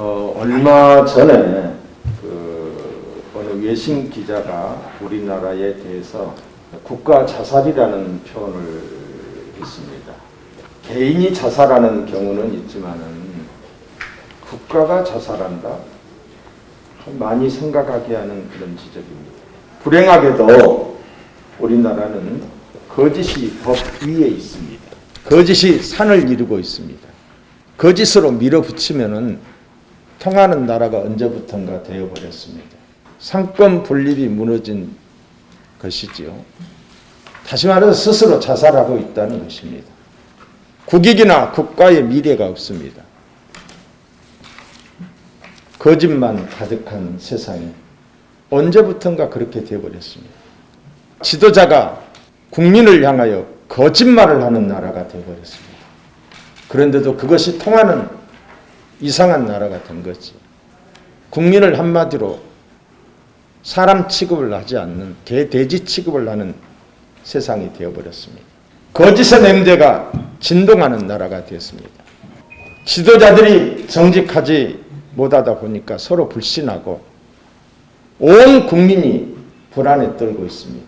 어, 얼마 전에 그 어느 외신 기자가 우리나라에 대해서 국가 자살이라는 표현을 했습니다. 개인이 자살하는 경우는 있지만은 국가가 자살한다? 많이 생각하게 하는 그런 지적입니다. 불행하게도 우리나라는 거짓이 법 위에 있습니다. 거짓이 산을 이루고 있습니다. 거짓으로 밀어붙이면은 통하는 나라가 언제부턴가 되어버렸습니다. 상권 분립이 무너진 것이지요. 다시 말해서 스스로 자살하고 있다는 것입니다. 국익이나 국가의 미래가 없습니다. 거짓만 가득한 세상이 언제부턴가 그렇게 되어버렸습니다. 지도자가 국민을 향하여 거짓말을 하는 나라가 되어버렸습니다. 그런데도 그것이 통하는 이상한 나라가 된 거지. 국민을 한마디로 사람 취급을 하지 않는 개, 돼지 취급을 하는 세상이 되어버렸습니다. 거짓의 냄새가 진동하는 나라가 되었습니다. 지도자들이 정직하지 못하다 보니까 서로 불신하고 온 국민이 불안에 떨고 있습니다.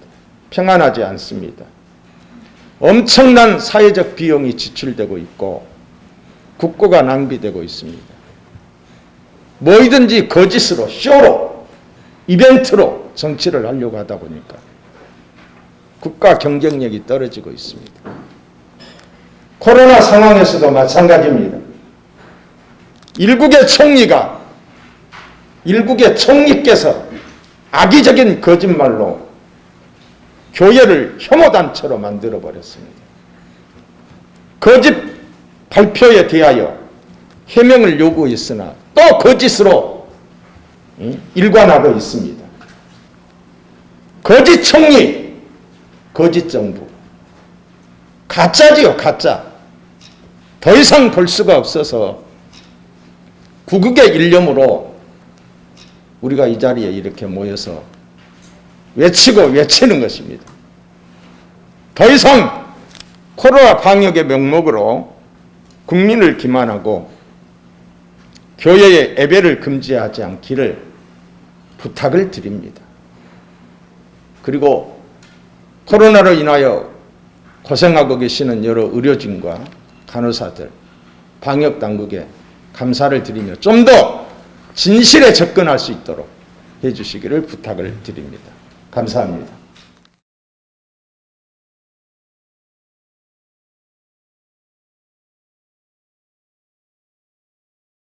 평안하지 않습니다. 엄청난 사회적 비용이 지출되고 있고 국고가 낭비되고 있습니다. 뭐이든지 거짓으로 쇼로 이벤트로 정치를 하려고 하다 보니까 국가 경쟁력이 떨어지고 있습니다. 코로나 상황에서도 마찬가지입니다. 일국의 총리가 일국의 총리께서 악의적인 거짓말로 교회를 혐오단체로 만들어 버렸습니다. 거짓 발표에 대하여 해명을 요구했으나 또 거짓으로 일관하고 있습니다. 거짓 총리, 거짓 정부. 가짜지요, 가짜. 더 이상 볼 수가 없어서 구국의 일념으로 우리가 이 자리에 이렇게 모여서 외치고 외치는 것입니다. 더 이상 코로나 방역의 명목으로 국민을 기만하고 교회의 예배를 금지하지 않기를 부탁을 드립니다. 그리고 코로나로 인하여 고생하고 계시는 여러 의료진과 간호사들, 방역 당국에 감사를 드리며 좀 더 진실에 접근할 수 있도록 해주시기를 부탁을 드립니다. 감사합니다.